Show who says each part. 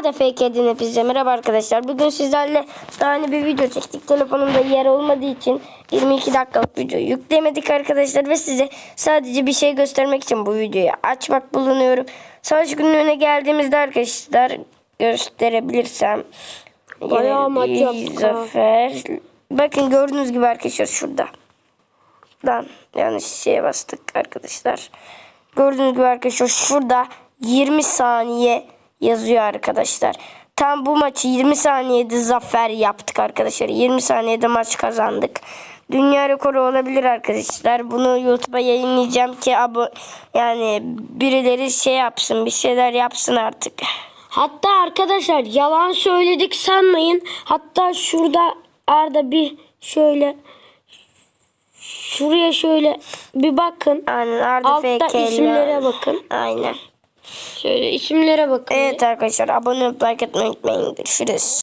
Speaker 1: Arda FK'den hepinize merhaba arkadaşlar. Bugün sizlerle daha yeni bir video çektik. Telefonumda yer olmadığı için 22 dakikalık video yüklemedik arkadaşlar. Ve size sadece bir şey göstermek için bu videoyu açmak bulunuyorum. Savaş günlüğüne geldiğimizde arkadaşlar gösterebilirsem.
Speaker 2: Bayağı maç yaptık.
Speaker 1: Zafer. Bakın gördüğünüz gibi arkadaşlar şurada. Lan yanlış şeye bastık arkadaşlar. Gördüğünüz gibi arkadaşlar şurada 20 saniye yazıyor arkadaşlar. Tam bu maçı 20 saniyede zafer yaptık arkadaşlar. 20 saniyede maç kazandık. Dünya rekoru olabilir arkadaşlar. Bunu YouTube'a yayınlayacağım ki abo yani birileri şey yapsın, bir şeyler yapsın artık.
Speaker 2: Hatta arkadaşlar yalan söyledik sanmayın. Hatta şurada Arda bir şöyle şuraya şöyle bir bakın.
Speaker 1: Aynen Arda
Speaker 2: Altta isimlere bakın.
Speaker 1: Aynen.
Speaker 2: Şöyle isimlere bakın.
Speaker 1: Evet arkadaşlar abone olup like etmeyi unutmayın. Görüşürüz.